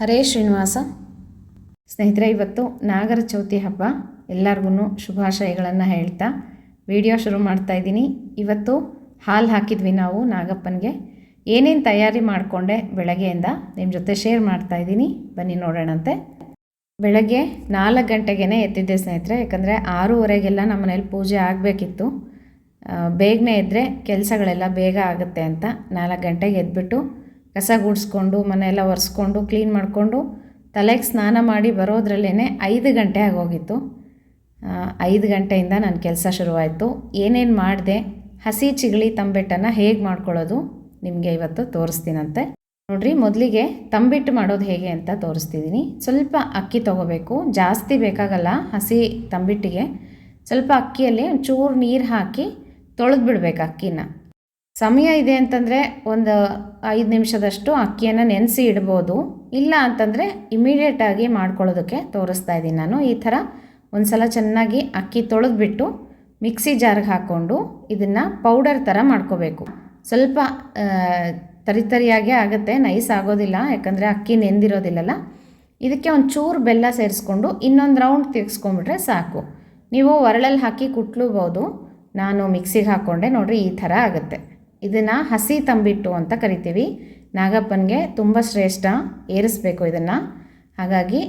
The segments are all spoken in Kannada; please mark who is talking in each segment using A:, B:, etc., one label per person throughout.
A: ಹರೇ ಶ್ರೀನಿವಾಸ. ಸ್ನೇಹಿತರೆ, ಇವತ್ತು ನಾಗರ ಚೌತಿ ಹಬ್ಬ. ಎಲ್ಲರಿಗೂ ಶುಭಾಶಯಗಳನ್ನು ಹೇಳ್ತಾ ವಿಡಿಯೋ ಶುರು ಮಾಡ್ತಾ ಇದ್ದೀನಿ. ಇವತ್ತು ಹಾಲು ಹಾಕಿದ್ವಿ ನಾವು ನಾಗಪ್ಪನಿಗೆ. ಏನೇನು ತಯಾರಿ ಮಾಡಿಕೊಂಡೆ ಬೆಳಗ್ಗೆಯಿಂದ ನಿಮ್ಮ ಜೊತೆ ಶೇರ್ ಮಾಡ್ತಾ ಇದ್ದೀನಿ. ಬನ್ನಿ ನೋಡೋಣಂತೆ. ಬೆಳಗ್ಗೆ ನಾಲ್ಕು ಗಂಟೆಗೇ ಎತ್ತಿದ್ದೆ ಸ್ನೇಹಿತರೆ. ಯಾಕಂದರೆ ಆರೂವರೆಗೆಲ್ಲ ನಮ್ಮ ಮನೇಲಿ ಪೂಜೆ ಆಗಬೇಕಿತ್ತು. ಬೇಗನೆ ಎದ್ದರೆ ಕೆಲಸಗಳೆಲ್ಲ ಬೇಗ ಆಗುತ್ತೆ ಅಂತ ನಾಲ್ಕು ಗಂಟೆಗೆ ಎದ್ಬಿಟ್ಟು ಕಸ ಗುಡಿಸ್ಕೊಂಡು, ಮನೆಯೆಲ್ಲ ಒರೆಸ್ಕೊಂಡು ಕ್ಲೀನ್ ಮಾಡಿಕೊಂಡು ತಲೆಗೆ ಸ್ನಾನ ಮಾಡಿ ಬರೋದ್ರಲ್ಲೇ ಐದು ಗಂಟೆ ಆಗೋಗಿತ್ತು. ಐದು ಗಂಟೆಯಿಂದ ನನ್ನ ಕೆಲಸ ಶುರುವಾಯಿತು. ಏನೇನು ಮಾಡಿದೆ, ಹಸಿ ಚಿಗಳಿ ತಂಬಿಟ್ಟನ್ನು ಹೇಗೆ ಮಾಡ್ಕೊಳ್ಳೋದು ನಿಮಗೆ ಇವತ್ತು ತೋರಿಸ್ತೀನಂತೆ. ನೋಡಿರಿ, ಮೊದಲಿಗೆ ತಂಬಿಟ್ಟು ಮಾಡೋದು ಹೇಗೆ ಅಂತ ತೋರಿಸ್ತಿದ್ದೀನಿ ಸ್ವಲ್ಪ ಅಕ್ಕಿ ತೊಗೋಬೇಕು. ಜಾಸ್ತಿ ಬೇಕಾಗಲ್ಲ ಹಸಿ ತಂಬಿಟ್ಟಿಗೆ. ಸ್ವಲ್ಪ ಅಕ್ಕಿಯಲ್ಲಿ ಒಂಚೂರು ನೀರು ಹಾಕಿ ತೊಳೆದು ಬಿಡ್ಬೇಕು ಅಕ್ಕಿನ. ಸಮಯ ಇದೆ ಅಂತಂದರೆ ಒಂದು ಐದು ನಿಮಿಷದಷ್ಟು ಅಕ್ಕಿಯನ್ನು ನೆನೆಸಿ ಇಡ್ಬೋದು. ಇಲ್ಲ ಅಂತಂದರೆ ಇಮಿಡಿಯೇಟಾಗಿ ಮಾಡ್ಕೊಳ್ಳೋದಕ್ಕೆ ತೋರಿಸ್ತಾ ಇದ್ದೀನಿ ನಾನು. ಈ ಥರ ಒಂದು ಸಲ ಚೆನ್ನಾಗಿ ಅಕ್ಕಿ ತೊಳೆದ್ಬಿಟ್ಟು ಮಿಕ್ಸಿ ಜಾರ್ಗೆ ಹಾಕ್ಕೊಂಡು ಇದನ್ನು ಪೌಡರ್ ಥರ ಮಾಡ್ಕೋಬೇಕು. ಸ್ವಲ್ಪ ತರಿತರಿಯಾಗೇ ಆಗುತ್ತೆ, ನೈಸ್ ಆಗೋದಿಲ್ಲ, ಯಾಕಂದರೆ ಅಕ್ಕಿ ನೆಂದಿರೋದಿಲ್ಲಲ್ಲ. ಇದಕ್ಕೆ ಒಂದು ಚೂರು ಬೆಲ್ಲ ಸೇರಿಸ್ಕೊಂಡು ಇನ್ನೊಂದು ರೌಂಡ್ ತಿರ್ಗಿಸ್ಕೊಂಡ್ಬಿಟ್ರೆ ಸಾಕು. ನೀವು ಒರಳಲ್ಲಿ ಹಾಕಿ ಕುಟ್ಲೂಬೋದು. ನಾನು ಮಿಕ್ಸಿಗೆ ಹಾಕ್ಕೊಂಡೆ, ನೋಡಿರಿ ಈ ಥರ ಆಗುತ್ತೆ. ಇದನ್ನು ಹಸಿ ತಂಬಿಟ್ಟು ಅಂತ ಕರಿತೀವಿ. ನಾಗಪ್ಪನಿಗೆ ತುಂಬ ಶ್ರೇಷ್ಠ. ಏರಿಸ್ಬೇಕು ಇದನ್ನು. ಹಾಗಾಗಿ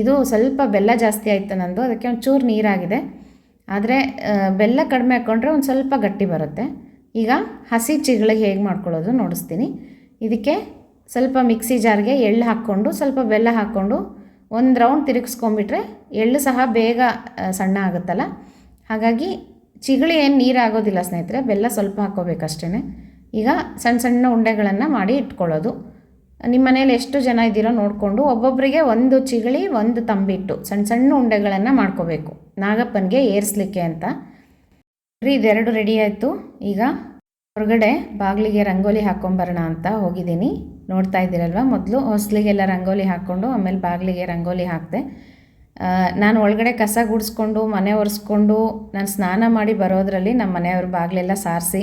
A: ಇದು ಸ್ವಲ್ಪ ಬೆಲ್ಲ ಜಾಸ್ತಿ ಆಯಿತು ನಂದು. ಅದಕ್ಕೆ ಒಂದು ಚೂರು ನೀರಾಗಿದೆ. ಆದರೆ ಬೆಲ್ಲ ಕಡಿಮೆ ಹಾಕ್ಕೊಂಡ್ರೆ ಒಂದು ಸ್ವಲ್ಪ ಗಟ್ಟಿ ಬರುತ್ತೆ. ಈಗ ಹಸಿ ಚಿಗಳಿ ಹೇಗೆ ಮಾಡ್ಕೊಳ್ಳೋದು ನೋಡಿಸ್ತೀನಿ. ಇದಕ್ಕೆ ಸ್ವಲ್ಪ ಮಿಕ್ಸಿ ಜಾರ್ಗೆ ಎಳ್ಳು ಹಾಕ್ಕೊಂಡು, ಸ್ವಲ್ಪ ಬೆಲ್ಲ ಹಾಕ್ಕೊಂಡು ಒಂದು ರೌಂಡ್ ತಿರುಗಿಸ್ಕೊಂಬಿಟ್ರೆ ಎಳ್ಳು ಸಹ ಬೇಗ ಸಣ್ಣ ಆಗುತ್ತಲ್ಲ. ಹಾಗಾಗಿ ಚಿಗಳಿ ಏನು ನೀರಾಗೋದಿಲ್ಲ ಸ್ನೇಹಿತರೆ, ಬೆಲ್ಲ ಸ್ವಲ್ಪ ಹಾಕ್ಕೋಬೇಕಷ್ಟೇ ಈಗ ಸಣ್ಣ ಸಣ್ಣ ಉಂಡೆಗಳನ್ನು ಮಾಡಿ ಇಟ್ಕೊಳ್ಳೋದು. ನಿಮ್ಮ ಮನೇಲಿ ಎಷ್ಟು ಜನ ಇದ್ದೀರೋ ನೋಡಿಕೊಂಡು ಒಬ್ಬೊಬ್ಬರಿಗೆ ಒಂದು ಚಿಗಳಿ, ಒಂದು ತಂಬಿಟ್ಟು ಸಣ್ಣ ಸಣ್ಣ ಉಂಡೆಗಳನ್ನು ಮಾಡ್ಕೋಬೇಕು. ನಾಗಪ್ಪನಿಗೆ ಏರಿಸ್ಲಿಕ್ಕೆ ಅಂತ. ಇದೆರಡು ರೆಡಿ ಆಯಿತು. ಈಗ ಹೊರಗಡೆ ಬಾಗಿಲಿಗೆ ರಂಗೋಲಿ ಹಾಕ್ಕೊಂಬರೋಣ ಅಂತ ಹೋಗಿದ್ದೀನಿ. ನೋಡ್ತಾ ಇದ್ದೀರಲ್ವ ಮೊದಲು? ಹೊಸ್ಲಿಗೆಲ್ಲ ರಂಗೋಲಿ ಹಾಕ್ಕೊಂಡು ಆಮೇಲೆ ಬಾಗಿಲಿಗೆ ರಂಗೋಲಿ ಹಾಕಿದೆ. ನಾನು ಒಳಗಡೆ ಕಸ ಗುಡಿಸ್ಕೊಂಡು, ಮನೆ ಒರೆಸ್ಕೊಂಡು, ನಾನು ಸ್ನಾನ ಮಾಡಿ ಬರೋದರಲ್ಲಿ ನಮ್ಮ ಮನೆಯವ್ರ ಬಾಗಿಲೆಲ್ಲ ಸಾರಿಸಿ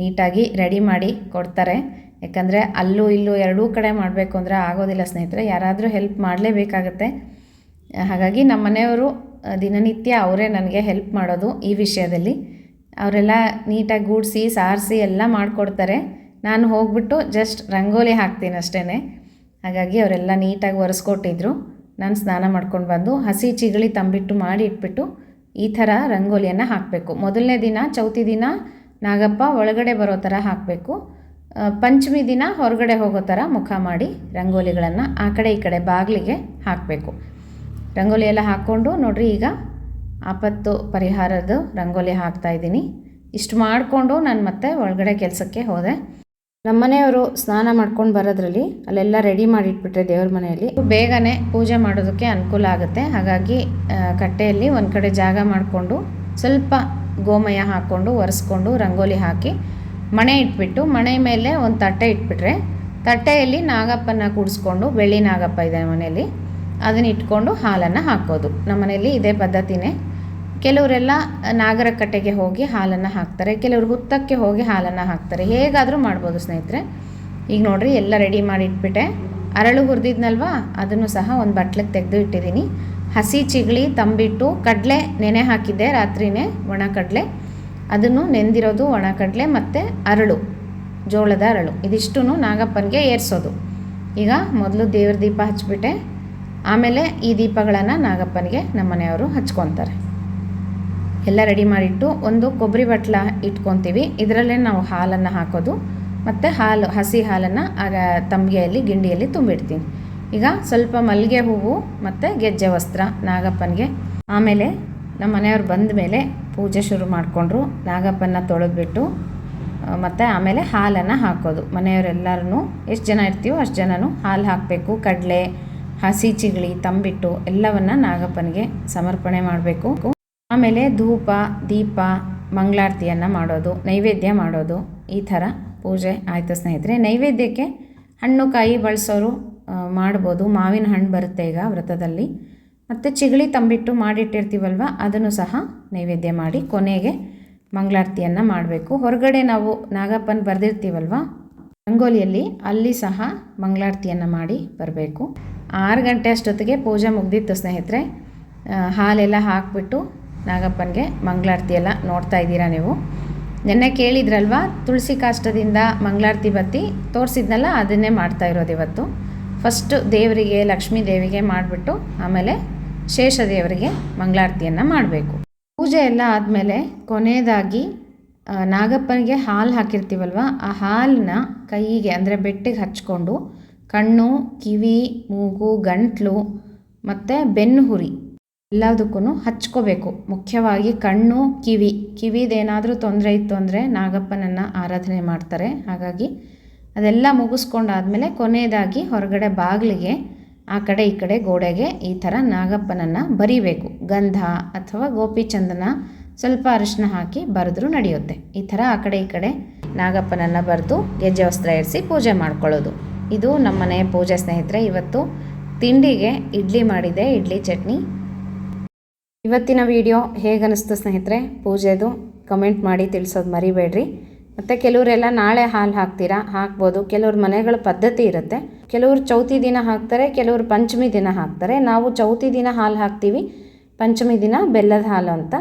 A: ನೀಟಾಗಿ ರೆಡಿ ಮಾಡಿ ಕೊಡ್ತಾರೆ. ಯಾಕಂದರೆ ಅಲ್ಲೂ ಇಲ್ಲೂ ಎರಡೂ ಕಡೆ ಮಾಡಬೇಕು ಅಂದರೆ ಆಗೋದಿಲ್ಲ ಸ್ನೇಹಿತರೆ, ಯಾರಾದರೂ ಹೆಲ್ಪ್ ಮಾಡಲೇಬೇಕಾಗತ್ತೆ. ಹಾಗಾಗಿ ನಮ್ಮ ಮನೆಯವರು ದಿನನಿತ್ಯ ಅವರೇ ನನಗೆ ಹೆಲ್ಪ್ ಮಾಡೋದು ಈ ವಿಷಯದಲ್ಲಿ. ಅವರೆಲ್ಲ ನೀಟಾಗಿ ಗೂಡಿಸಿ, ಸಾರಿಸಿ ಎಲ್ಲ ಮಾಡಿಕೊಡ್ತಾರೆ. ನಾನು ಹೋಗ್ಬಿಟ್ಟು ಜಸ್ಟ್ ರಂಗೋಲಿ ಹಾಕ್ತೀನಿ ಅಷ್ಟೇ ಹಾಗಾಗಿ ಅವರೆಲ್ಲ ನೀಟಾಗಿ ಒರೆಸ್ಕೊಟ್ಟಿದ್ರು. ನಾನು ಸ್ನಾನ ಮಾಡ್ಕೊಂಡು ಬಂದು ಹಸಿ ಚಿಗಳಿ ತಂಬಿಟ್ಟು ಮಾಡಿ ಇಟ್ಬಿಟ್ಟು ಈ ಥರ ರಂಗೋಲಿಯನ್ನು ಹಾಕಬೇಕು. ಮೊದಲನೇ ದಿನ, ಚೌತಿ ದಿನ, ನಾಗಪ್ಪ ಒಳಗಡೆ ಬರೋ ಥರ ಹಾಕಬೇಕು. ಪಂಚಮಿ ದಿನ ಹೊರಗಡೆ ಹೋಗೋ ಥರ ಮುಖ ಮಾಡಿ ರಂಗೋಲಿಗಳನ್ನು ಆ ಕಡೆ ಈ ಕಡೆ ಬಾಗಿಲಿಗೆ ಹಾಕಬೇಕು. ರಂಗೋಲಿ ಎಲ್ಲ ಹಾಕ್ಕೊಂಡು ನೋಡಿರಿ, ಈಗ ಆಪತ್ತು ಪರಿಹಾರದ ರಂಗೋಲಿ ಹಾಕ್ತಾ ಇದ್ದೀನಿ. ಇಷ್ಟು ಮಾಡಿಕೊಂಡು ನಾನು ಮತ್ತೆ ಒಳಗಡೆ ಕೆಲಸಕ್ಕೆ ಹೋದೆ. ನಮ್ಮ ಮನೆಯವರು ಸ್ನಾನ ಮಾಡ್ಕೊಂಡು ಬರೋದ್ರಲ್ಲಿ ಅಲ್ಲೆಲ್ಲ ರೆಡಿ ಮಾಡಿಟ್ಬಿಟ್ರೆ ದೇವ್ರ ಮನೆಯಲ್ಲಿ. ಬೇಗನೆ ಪೂಜೆ ಮಾಡೋದಕ್ಕೆ ಅನುಕೂಲ ಆಗುತ್ತೆ. ಹಾಗಾಗಿ ಕಟ್ಟೆಯಲ್ಲಿ ಒಂದು ಕಡೆ ಜಾಗ ಮಾಡಿಕೊಂಡು ಸ್ವಲ್ಪ ಗೋಮಯ ಹಾಕ್ಕೊಂಡು, ಒರೆಸ್ಕೊಂಡು, ರಂಗೋಲಿ ಹಾಕಿ ಮಣೆ ಇಟ್ಬಿಟ್ಟು, ಮಣೆ ಮೇಲೆ ಒಂದು ತಟ್ಟೆ ಇಟ್ಬಿಟ್ರೆ ತಟ್ಟೆಯಲ್ಲಿ ನಾಗಪ್ಪನ ಕೂಡಿಸ್ಕೊಂಡು ಬೆಳ್ಳಿ ನಾಗಪ್ಪ ಇದೆ ಮನೆಯಲ್ಲಿ. ಅದನ್ನ ಇಟ್ಕೊಂಡು ಹಾಲನ್ನು ಹಾಕೋದು. ನಮ್ಮ ಮನೆಯಲ್ಲಿ ಇದೇ ಪದ್ಧತಿನೇ. ಕೆಲವರೆಲ್ಲ ನಾಗರ ಕಟ್ಟೆಗೆ ಹೋಗಿ ಹಾಲನ್ನು ಹಾಕ್ತಾರೆ, ಕೆಲವರು ಹುತ್ತಕ್ಕೆ ಹೋಗಿ ಹಾಲನ್ನು ಹಾಕ್ತಾರೆ. ಹೇಗಾದರೂ ಮಾಡ್ಬೋದು ಸ್ನೇಹಿತರೆ. ಈಗ ನೋಡಿರಿ, ಎಲ್ಲ ರೆಡಿ ಮಾಡಿ ಇಟ್ಬಿಟ್ಟೆ. ಅರಳು ಹುರಿದಿದ್ನಲ್ವಾ? ಅದನ್ನು ಸಹ ಒಂದು ಬಟ್ಲಿಗೆ ತೆಗೆದು ಇಟ್ಟಿದ್ದೀನಿ. ಹಸಿ ಚಿಗಳಿ, ತಂಬಿಟ್ಟು, ಕಡಲೆ ನೆನೆ ಹಾಕಿದ್ದೆ ರಾತ್ರಿನೇ, ಒಣ ಕಡಲೆ. ಅದನ್ನು ನೆಂದಿರೋದು ಒಣ ಕಡಲೆ ಮತ್ತು ಅರಳು, ಜೋಳದ ಅರಳು. ಇದಿಷ್ಟು ನಾಗಪ್ಪನಿಗೆ ಏರಿಸೋದು. ಈಗ ಮೊದಲು ದೇವ್ರ ದೀಪ ಹಚ್ಬಿಟ್ಟೆ. ಆಮೇಲೆ ಈ ದೀಪಗಳನ್ನು ನಾಗಪ್ಪನಿಗೆ ನಮ್ಮನೆಯವರು ಹಚ್ಕೊತಾರೆ. ಎಲ್ಲ ರೆಡಿ ಮಾಡಿಟ್ಟು ಒಂದು ಕೊಬ್ಬರಿ ಬಟ್ಲ ಇಟ್ಕೊತೀವಿ. ಇದರಲ್ಲೇ ನಾವು ಹಾಲನ್ನು ಹಾಕೋದು. ಮತ್ತು ಹಾಲು, ಹಸಿ ಹಾಲನ್ನು ಆಗ ತಂಬಿಗೆಯಲ್ಲಿ, ಗಿಂಡಿಯಲ್ಲಿ ತುಂಬಿಡ್ತೀನಿ. ಈಗ ಸ್ವಲ್ಪ ಮಲ್ಲಿಗೆ ಹೂವು ಮತ್ತು ಗೆಜ್ಜೆ ವಸ್ತ್ರ ನಾಗಪ್ಪನಿಗೆ. ಆಮೇಲೆ ನಮ್ಮ ಮನೆಯವ್ರು ಬಂದ ಮೇಲೆ ಪೂಜೆ ಶುರು ಮಾಡಿಕೊಂಡ್ರು. ನಾಗಪ್ಪನ ತೊಳೆದ್ಬಿಟ್ಟು ಮತ್ತು ಆಮೇಲೆ ಹಾಲನ್ನು ಹಾಕೋದು. ಮನೆಯವರೆಲ್ಲರೂ ಎಷ್ಟು ಜನ ಇರ್ತೀವೋ ಅಷ್ಟು ಜನನು ಹಾಲು ಹಾಕಬೇಕು. ಕಡಲೆ, ಹಸಿ ಚಿಗಳಿ, ತಂಬಿಟ್ಟು ಎಲ್ಲವನ್ನು ನಾಗಪ್ಪನಿಗೆ ಸಮರ್ಪಣೆ ಮಾಡಬೇಕು. ಆಮೇಲೆ ಧೂಪ, ದೀಪ, ಮಂಗಳಾರತಿಯನ್ನು ಮಾಡೋದು, ನೈವೇದ್ಯ ಮಾಡೋದು, ಈ ಥರ ಪೂಜೆ ಆಯಿತು ಸ್ನೇಹಿತರೆ. ನೈವೇದ್ಯಕ್ಕೆ ಹಣ್ಣು ಕಾಯಿ ಬಳಸೋರು ಮಾಡ್ಬೋದು. ಮಾವಿನ ಹಣ್ಣು ಬರುತ್ತೆ ಈಗ ವ್ರತದಲ್ಲಿ. ಮತ್ತು ಚಿಗಳಿ ತಂಬಿಟ್ಟು ಮಾಡಿಟ್ಟಿರ್ತೀವಲ್ವ, ಅದನ್ನು ಸಹ ನೈವೇದ್ಯ ಮಾಡಿ ಕೊನೆಗೆ ಮಂಗಳಾರತಿಯನ್ನು ಮಾಡಬೇಕು. ಹೊರಗಡೆ ನಾವು ನಾಗಪ್ಪನ ಬರೆದಿರ್ತೀವಲ್ವ, ರಂಗೋಲಿಯಲ್ಲಿ ಅಲ್ಲಿ ಸಹ ಮಂಗಳಾರತಿಯನ್ನು ಮಾಡಿ ಬರಬೇಕು. ಆರು ಗಂಟೆ ಅಷ್ಟೊತ್ತಿಗೆ ಪೂಜೆ ಮುಗ್ದಿತ್ತು ಸ್ನೇಹಿತರೆ. ಹಾಲೆಲ್ಲ ಹಾಕಿಬಿಟ್ಟು ನಾಗಪ್ಪನಿಗೆ ಮಂಗಳಾರತಿ ಎಲ್ಲ ನೋಡ್ತಾ ಇದ್ದೀರಾ ನೀವು? ನೆನ್ನೆ ಕೇಳಿದ್ರಲ್ವ, ತುಳಸಿ ಕಾಷ್ಟದಿಂದ ಮಂಗಳಾರತಿ ಬತ್ತಿ ತೋರಿಸಿದ್ನಲ್ಲ, ಅದನ್ನೇ ಮಾಡ್ತಾ ಇರೋದು ಇವತ್ತು. ಫಸ್ಟು ದೇವರಿಗೆ, ಲಕ್ಷ್ಮೀ ದೇವಿಗೆ ಮಾಡಿಬಿಟ್ಟು, ಆಮೇಲೆ ಶೇಷ ದೇವರಿಗೆ ಮಂಗಳಾರತಿಯನ್ನು ಮಾಡಬೇಕು. ಪೂಜೆ ಎಲ್ಲ ಆದಮೇಲೆ ಕೊನೆಯದಾಗಿ ನಾಗಪ್ಪನಿಗೆ ಹಾಲು ಹಾಕಿರ್ತೀವಲ್ವ, ಆ ಹಾಲನ್ನ ಕೈಗೆ, ಅಂದರೆ ಬೆಟ್ಟಿಗೆ ಹಚ್ಕೊಂಡು, ಕಣ್ಣು, ಕಿವಿ, ಮೂಗು, ಗಂಟ್ಲು ಮತ್ತು ಬೆನ್ನು ಹುರಿ ಎಲ್ಲದಕ್ಕೂ ಹಚ್ಕೋಬೇಕು. ಮುಖ್ಯವಾಗಿ ಕಣ್ಣು, ಕಿವಿ. ಕಿವಿದೇನಾದರೂ ತೊಂದರೆ ಇತ್ತು ಅಂದರೆ ನಾಗಪ್ಪನನ್ನು ಆರಾಧನೆ ಮಾಡ್ತಾರೆ. ಹಾಗಾಗಿ ಅದೆಲ್ಲ ಮುಗಿಸ್ಕೊಂಡಾದ್ಮೇಲೆ ಕೊನೆಯದಾಗಿ ಹೊರಗಡೆ ಬಾಗಿಲಿಗೆ, ಆ ಕಡೆ ಈ ಕಡೆ ಗೋಡೆಗೆ ಈ ಥರ ನಾಗಪ್ಪನನ್ನು ಬರಿಬೇಕು. ಗಂಧ ಅಥವಾ ಗೋಪಿಚಂದನ ಸ್ವಲ್ಪ ಅರಿಶಿನ ಹಾಕಿ ಬರೆದ್ರೂ ನಡೆಯುತ್ತೆ. ಈ ಥರ ಆ ಕಡೆ ಈ ಕಡೆ ನಾಗಪ್ಪನನ್ನು ಬರೆದು ಗೆಜ್ಜೆ ವಸ್ತ್ರ ಇರಿಸಿ ಪೂಜೆ ಮಾಡ್ಕೊಳ್ಳೋದು. ಇದು ನಮ್ಮನೆ ಪೂಜೆ ಸ್ನೇಹಿತರೆ, ಇವತ್ತು ತಿಂಡಿಗೆ ಇಡ್ಲಿ ಮಾಡಿದೆ, ಇಡ್ಲಿ ಚಟ್ನಿ. ಇವತ್ತಿನ ವಿಡಿಯೋ ಹೇಗೆ ಅನ್ನಿಸ್ತು ಸ್ನೇಹಿತರೆ? ಪೂಜೆದು ಕಮೆಂಟ್ ಮಾಡಿ ತಿಳಿಸೋದು ಮರಿಬೇಡ್ರಿ. ಮತ್ತು ಕೆಲವರೆಲ್ಲ ನಾಳೆ ಹಾಲು ಹಾಕ್ತೀರಾ? ಹಾಕ್ಬೋದು. ಕೆಲವ್ರ ಮನೆಗಳ ಪದ್ಧತಿ ಇರುತ್ತೆ. ಕೆಲವರು ಚೌತಿ ದಿನ ಹಾಕ್ತಾರೆ, ಕೆಲವರು ಪಂಚಮಿ ದಿನ ಹಾಕ್ತಾರೆ. ನಾವು ಚೌತಿ ದಿನ ಹಾಲು ಹಾಕ್ತೀವಿ, ಪಂಚಮಿ ದಿನ ಬೆಲ್ಲದ ಹಾಲು ಅಂತ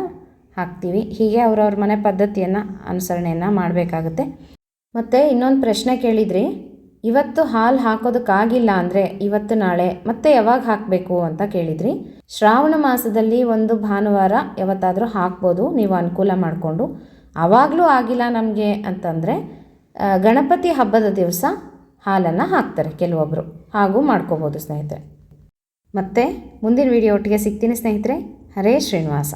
A: ಹಾಕ್ತೀವಿ. ಹೀಗೆ ಅವರವ್ರ ಮನೆ ಪದ್ಧತಿಯನ್ನು ಅನುಸರಣೆಯನ್ನು ಮಾಡಬೇಕಾಗುತ್ತೆ. ಮತ್ತು ಇನ್ನೊಂದು ಪ್ರಶ್ನೆ ಕೇಳಿದ್ರಿ. ಇವತ್ತು ಹಾಲು ಹಾಕೋದಕ್ಕಾಗಿಲ್ಲ ಅಂದರೆ ಇವತ್ತು ನಾಳೆ ಮತ್ತೆ ಯಾವಾಗ ಹಾಕಬೇಕು ಅಂತ ಕೇಳಿದ್ರಿ. ಶ್ರಾವಣ ಮಾಸದಲ್ಲಿ ಒಂದು ಭಾನುವಾರ ಯಾವತ್ತಾದರೂ ಹಾಕ್ಬೋದು, ನೀವು ಅನುಕೂಲ ಮಾಡಿಕೊಂಡು. ಆವಾಗಲೂ ಆಗಿಲ್ಲ ನಮಗೆ ಅಂತಂದರೆ ಗಣಪತಿ ಹಬ್ಬದ ದಿವಸ ಹಾಲನ್ನು ಹಾಕ್ತಾರೆ ಕೆಲವೊಬ್ಬರು ಹಾಗೂ ಮಾಡ್ಕೋಬೋದು ಸ್ನೇಹಿತರೆ. ಮತ್ತೆ ಮುಂದಿನ ವಿಡಿಯೋ ಒಟ್ಟಿಗೆ ಸಿಗ್ತೀನಿ ಸ್ನೇಹಿತರೆ. ಹರೇ ಶ್ರೀನಿವಾಸ.